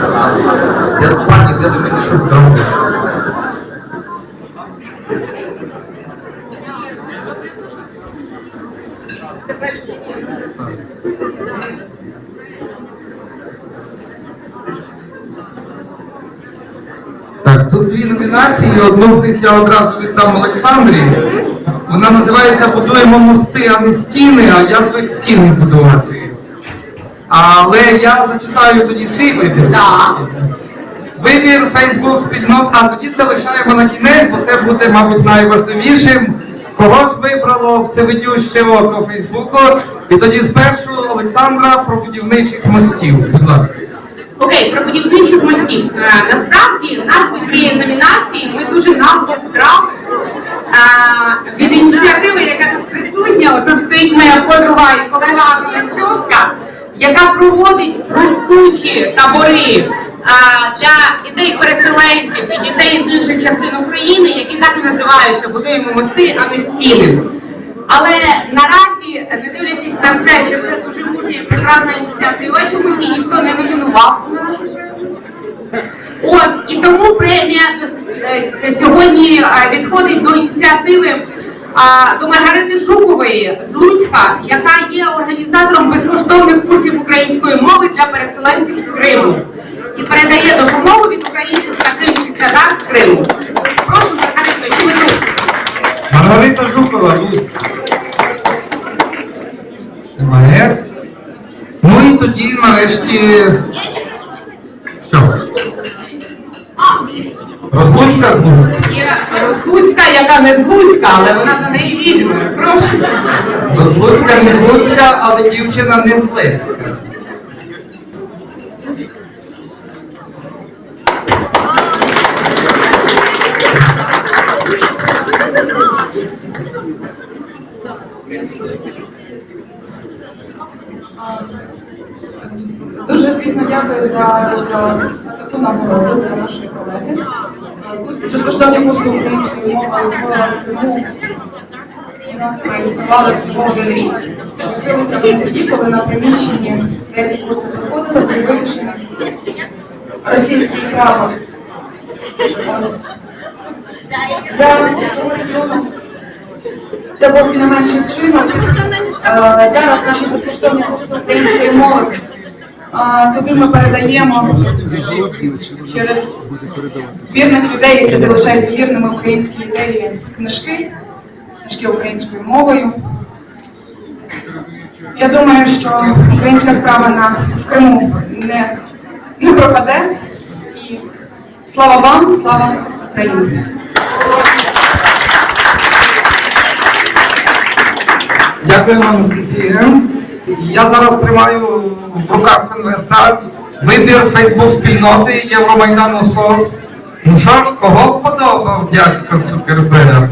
Я пані, де ви мені що зробили? Так, тут дві номінації, одну з них я одразу віддам Олександрі. Вона називається Будуємо мости, а не стіни, а я звик стіни будувати. Але я зачитаю тоді свій вибір. Так. Вибір Фейсбук спільнот, а тоді це лишаємо на кінець, бо це буде, мабуть, найважливішим. Кого ж вибрало всевидюще око Фейсбуку? І тоді спершу Олександра про будівничих мостів. Будь ласка. Окей, про будівничих мостів. Е, Насправді назву цієї номінації ми дуже назву вкрали е, від ініціативи, яка тут присутня. Отут стоїть моя подруга і колега Анна Ланчовська, яка проводить ростучі табори для дітей-переселенців і дітей з інших частин України, які так і називаються Будуємо мости, а не стіни. Але наразі, не дивлячись на це, що це дуже мужня і прекрасна ініціатива, чомусь її ніхто не номінував на нашу. От і тому премія е, сьогодні відходить до ініціативи до Маргарити Жукової з Луцька, яка є організатором безкоштовних курсів української мови для переселенців з Криму і передає допомогу від українців на кримських святах з Криму. Прошу Маргарито, якщо ви. Маргарита Жукова, ні. Немає. Ну і тоді нарешті. Що? Розлучка з Луцька. Луцька, яка не з Луцька, але вона за неї візьме. Прошу. То з Луцька не з Луцька, але дівчина не з Лецька. Дуже, звісно, дякую за за таку нагороду для нашої колеги. Безкоштовні курси української мови в Криму у нас проіснували всього один рік. Закрилися вони тоді, коли на приміщенні, де ці курси проходили, був вивішений російський прапор. Для це був не менший вчинок. Е, Зараз наші безкоштовні курси української мови туди ми передаємо через вірних людей, які залишаються вірними українській ідеї книжки, книжки українською мовою. Я думаю, що українська справа на Криму не, не пропаде. І слава вам, слава Україні! Дякуємо, Анастасія. Я зараз тримаю в руках конверта. Вибір Фейсбук спільноти Євромайдану СОС. Ну що ж, кого подобав дядько Цукерберг?